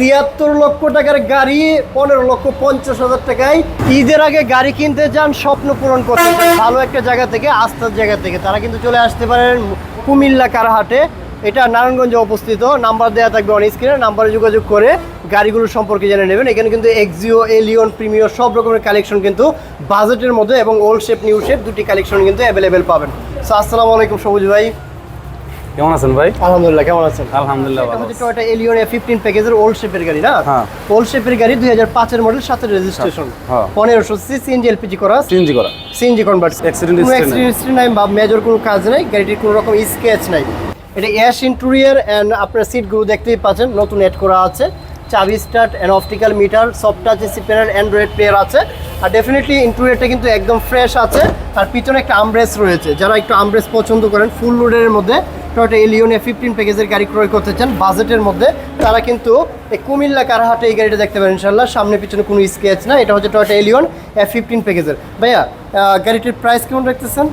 ছিয়াত্তর লক্ষ টাকার গাড়ি, পনেরো লক্ষ পঞ্চাশ হাজার টাকায়। ঈদের আগে গাড়ি কিনতে যান, স্বপ্ন পূরণ করতে ভালো একটা জায়গা থেকে, আস্থার জায়গা থেকে। তারা কিন্তু চলে আসতে পারেন কুমিল্লা কারহাটে। এটা নারায়ণগঞ্জে অবস্থিত। নাম্বার দেওয়া থাকবে অন স্ক্রিনে নাম্বারে যোগাযোগ করে গাড়িগুলো সম্পর্কে জেনে নেবেন। এখানে কিন্তু এক্সিও এলিয়ন প্রিমিয়র সব রকমের কালেকশন কিন্তু বাজেটের মধ্যে এবং ওল্ড শেপ নিউ শেপ দুটি কালেকশন কিন্তু অ্যাভেলেবেল পাবেন। সো আসসালামু আলাইকুম সবুজ ভাই। কেমন আছেন ভাই? আলহামদুলিল্লাহ কেমন আছেন? আলহামদুলিল্লাহ ভালো হচ্ছে টয়োটা এলিয়ন এ ফিফটিন প্যাকেজের ওল্ড শেপের গাড়ি না? হ্যাঁ। ওল্ড শেপের গাড়ি দুই হাজার পাঁচের মডেল সাথে রেজিস্ট্রেশন হ্যাঁ। পনেরোশো সি সিএনজি এলপিজি করা। চেঞ্জ করা। CNG convert. অ্যাক্সিডেন্ট হিস্ট্রি নাই। বা মেজর কোনো কাজ নাই গাড়িটির কোনো রকম স্কেচ নাই। এটা অ্যাশ ইন্টেরিয়ার এন্ড আপনার সিট সিটগুলো দেখতেই পাচ্ছেন নতুন এড করা আছে। চাবি start and optical meter soft touch সিপেনার Android player আছে। আর ডেফিনেটলি ইন্টেরিয়ারটা কিন্তু একদম ফ্রেশ আছে। আর পিছনে একটা আমব্রেস রয়েছে। যারা একটু আমব্রেস পছন্দ করেন ফুল লোডের মধ্যে টয়টা এলিয়নে ফিফটিন প্যাকেজের গাড়ি ক্রয় করতে চান বাজেটের মধ্যে তারা কিন্তু এই কুমিল্লা কারাহাটে এই গাড়িটা দেখতে পারেন ইনশাল্লাহ সামনে পিছনে কোনো স্কেচ না এটা হচ্ছে টয়টা এলিয়ন এফ ফিফটিন প্যাকেজের ভাইয়া গাড়িটির প্রাইস কেমন রাখতেছেন?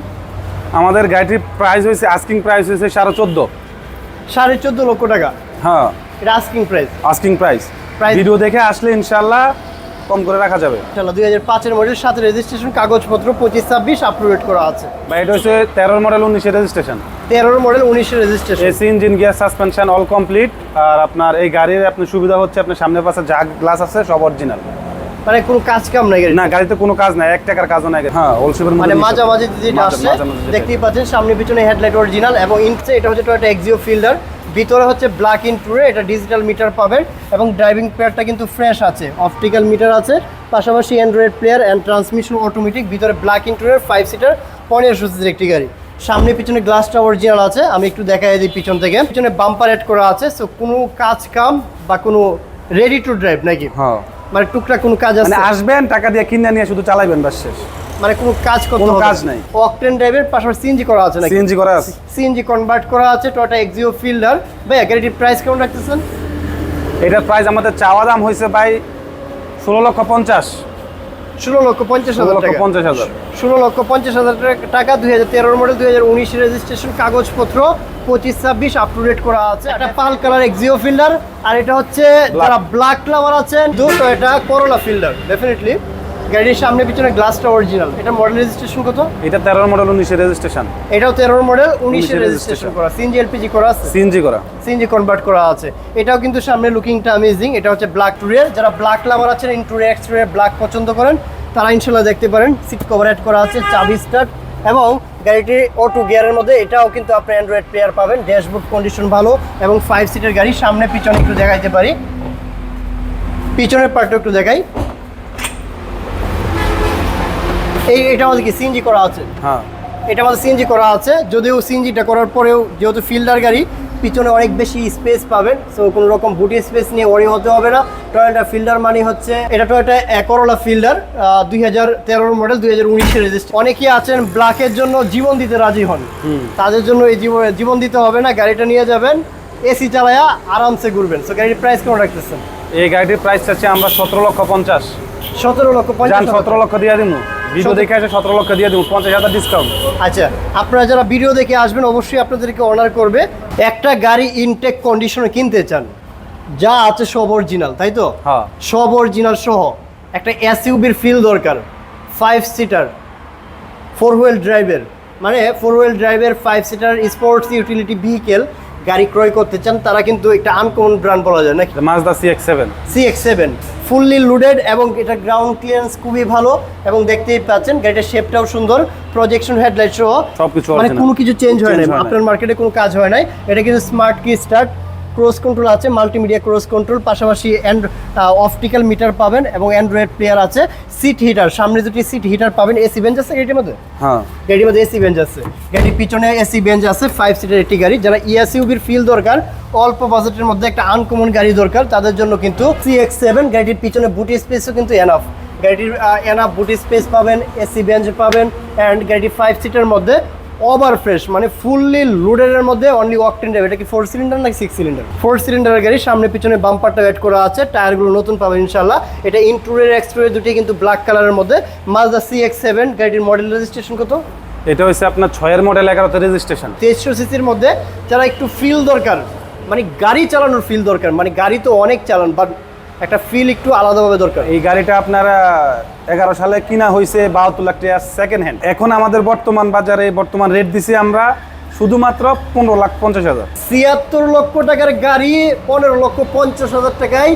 আমাদের গাড়িটির প্রাইস হয়েছে আস্কিং প্রাইস হয়েছে সাড়ে চোদ্দ। সাড়ে চোদ্দ লক্ষ টাকা? হ্যাঁ। এটা asking price asking price video দেখে আসলে ইনশাল্লাহ কম করে রাখা যাবে। ইনশাল্লাহ দুই হাজার পাঁচের মডেল সাথে রেজিস্ট্রেশন কাগজপত্র পঁচিশ ছাব্বিশ আপলোড করা আছে। বা এটা হচ্ছে তেরোর মডেল উনিশের রেজিস্ট্রেশন তেরোর মডেল উনিশের registration AC engine gear suspension all complete আর আপনার এই গাড়ির আপনার সুবিধা হচ্ছে আপনার সামনে পাশে যা গ্লাস আছে সব অরিজিনাল মানে কোনো কাজ কাম নাই গাড়ি না গাড়িতে কোনো কাজ নাই এক টাকার কাজও নাই হ্যাঁ হোলসেলের মানে মাঝামাঝি যেটা আসছে দেখতেই পাচ্ছেন সামনে পিছনে হেডলাইট অরিজিনাল এবং ইনসে এটা হচ্ছে টয়টা এক্সিও ফিল্ডার ভিতরে হচ্ছে ব্ল্যাক ইন টুরে এটা ডিজিটাল মিটার পাবেন এবং ড্রাইভিং প্লেয়ারটা কিন্তু ফ্রেশ আছে। অপটিক্যাল মিটার আছে পাশাপাশি Android player and transmission automatic ভিতরে ব্ল্যাক ইন টুরের ফাইভ সিটার পনেরোশো সিসির একটি গাড়ি। সামনে পিছনে গ্লাসটা অরিজিনাল আছে আমি একটু দেখাই দিই পিছন থেকে। পিছনে বাম্পার অ্যাড করা আছে সো কোনো কাজ কাম বা কোনো রেডি টু ড্রাইভ নাকি? হ্যাঁ মানে টুকটাক কোনো কাজ আছে? মানে আসবেন টাকা দিয়ে কিনে নিয়ে শুধু চালাইবেন বাস শেষ। মানে কোনো কাজ করতে কোনো কাজ নাই। অকটেন ড্রাইভের পাশাপাশি সিএনজি করা আছে নাকি? সিএনজি করা আছে। সিএনজি কনভার্ট করা আছে টয়টা এক্সিও ফিল্ডার ভাই গাড়িটির প্রাইস কেমন রাখতেছেন? এটার প্রাইস আমাদের চাওয়া দাম হয়েছে ভাই ষোলো লক্ষ পঞ্চাশ। ষোলো লক্ষ পঞ্চাশ হাজার টাকা। পঞ্চাশ হাজার। ষোলো লক্ষ পঞ্চাশ হাজার টাকা দুই হাজার তেরোর মডেল দুই হাজার উনিশ রেজিস্ট্রেশন কাগজপত্র পঁচিশ ছাব্বিশ আপ টু ডেট করা আছে। একটা পাল কালার এক্সিও ফিল্ডার আর এটা হচ্ছে যারা ব্ল্যাক লাভার আছেন দুটো এটা করোলা ফিল্ডার ডেফিনেটলি গাড়ির সামনে পিছনে গ্লাসটা অরিজিনাল এটা মডেল রেজিস্ট্রেশন কত? এটা তেরোর মডেল উনিশের রেজিস্ট্রেশন এটাও তেরোর মডেল উনিশের উনিশের রেজিস্ট্রেশন করা। সিএনজি এলপিজি করা আছে? সিএনজি করা। সিএনজি কনভার্ট করা আছে। এটাও কিন্তু সামনে লুকিংটা অ্যামেজিং এটা হচ্ছে ব্ল্যাক টুরিয়ার যারা ব্ল্যাক লাভার আছেন ইন্টুরে এক্সট্রে ব্ল্যাক পছন্দ করেন তারা ইনশাল্লাহ দেখতে পারেন। সিট কভার অ্যাড করা আছে চাবি স্টার্ট এবং গাড়িটির অটো গিয়ারের মধ্যে এটাও কিন্তু আপনি অ্যান্ড্রয়েড প্লেয়ার পাবেন। ড্যাশবোর্ড কন্ডিশন ভালো এবং ফাইভ সিটের গাড়ি সামনে পিছনে একটু দেখাইতে পারি। পিছনের পার্টটা একটু দেখাই। এই এটা আমাদের কি সিএনজি করা আছে। হ্যাঁ। এটা আমাদের সিএনজি করা আছে। যদিও সিএনজিটা করার পরেও যেহেতু ফিল্ডার গাড়ি পিছনে অনেক বেশি স্পেস পাবেন। সো কোনো রকম বুটি স্পেস নিয়ে ওয়ারি হতে হবে না। টয়োটা ফিল্ডার মানে হচ্ছে এটা টয়োটা করোলা ফিল্ডার দুই হাজার তেরোর মডেল দুই হাজার উনিশের রেজিস্টার অনেকেই আছেন ব্ল্যাকের জন্য জীবন দিতে রাজি হন। তাদের জন্য এই জীবন জীবন দিতে হবে না। গাড়িটা নিয়ে যাবেন এসি চালায়া আরামসে ঘুরবেন। সো গাড়ির প্রাইস কেমন রাখতেছেন? এই গাড়িটির প্রাইস চাচ্ছি আমরা সতেরো লক্ষ পঞ্চাশ। সতেরো লক্ষ পঞ্চাশ সতেরো লক্ষ দিয়ে দিব ভিডিও দেখে আসে সতেরো লক্ষ দিয়ে দিব পঞ্চাশ হাজার ডিসকাউন্ট আচ্ছা আপনারা যারা ভিডিও দেখে আসবেন অবশ্যই আপনাদেরকে অর্ডার করবে একটা গাড়ি ইনটেক কন্ডিশনে কিনতে চান। যা আছে সব অরিজিনাল তাই তো? হ্যাঁ। সব অরিজিনাল সহ। একটা এসইউবির ফিল দরকার। ফাইভ সিটার ফোর হুইল ড্রাইভের মানে ফোর হুইল ড্রাইভের five seater sports utility vehicle গাড়ি ক্রয় করতে চান তারা কিন্তু একটা আনকমন ব্র্যান্ড বলা যায় নাকি? Mazda C X seven C X seven fully loaded এবং এটা গ্রাউন্ড ক্লিয়ারেন্স খুবই ভালো এবং দেখতেই পাচ্ছেন গাড়িটার শেপটাও সুন্দর প্রজেকশন হেডলাইট সহ সবকিছু মানে কোনো কিছু চেঞ্জ হয় নাই। আপনার মার্কেটে কোনো কাজ হয় নাই। এটা কিন্তু smart key start cross control আছে মাল্টিমিডিয়া ক্রস কন্ট্রোল পাশাপাশি অ্যান্ড অপটিক্যাল মিটার পাবেন এবং অ্যান্ড্রয়েড প্লেয়ার আছে সিট হিটার সামনে দুটি সিট হিটার পাবেন এসি বেঞ্চ আছে গাড়িটির মধ্যে? হ্যাঁ। গাড়ির মধ্যে এসি বেঞ্চ আছে। গাড়ির পিছনে এসি বেঞ্চ আছে ফাইভ সিটের একটি গাড়ি যারা E ইএসইউবির ফিল দরকার অল্প বাজেটের মধ্যে একটা আনকমন গাড়ি দরকার তাদের জন্য কিন্তু সি এক্স সেভেন গাড়িটির পিছনে বুটি স্পেসও কিন্তু এনাফ গাড়িটির এনাফ বুটি স্পেস পাবেন এসি বেঞ্চ পাবেন অ্যান্ড গাড়িটি ফাইভ সিটের মধ্যে ওভার ফ্রেশ মানে ফুললি লোডেডের মধ্যে অনলি ওয়াকটেন ড্রাইভ এটা কি ফোর সিলিন্ডার নাকি সিক্স সিলিন্ডার ফোর সিলিন্ডারের গাড়ি সামনে পিছনে বাম্পারটা অ্যাড করা আছে টায়ারগুলো নতুন পাবেন ইনশাল্লাহ এটা ইন্টুরের এক্সট্রোয়ের দুটি কিন্তু ব্ল্যাক কালারের মধ্যে। মাজদা সি এক্স সেভেন গাড়িটির মডেল রেজিস্ট্রেশন কত? এটা হচ্ছে আপনার ছয়ের মডেল এগারোতে রেজিস্ট্রেশন তেইশশো সিসির মধ্যে যারা একটু ফিল দরকার মানে গাড়ি চালানোর ফিল দরকার মানে গাড়ি তো অনেক চালান বাট একটা ফিল একটু আলাদাভাবে দরকার। এই গাড়িটা আপনারা এগারো সালে কিনা হয়েছে বাহাত্তর লাখ টাকা সেকেন্ড হ্যান্ড এখন আমাদের বর্তমান বাজারে বর্তমান রেট দিছি আমরা শুধুমাত্র পনেরো লাখ পঞ্চাশ হাজার। ছিয়াত্তর লক্ষ টাকার গাড়ি পনেরো লক্ষ পঞ্চাশ হাজার টাকায়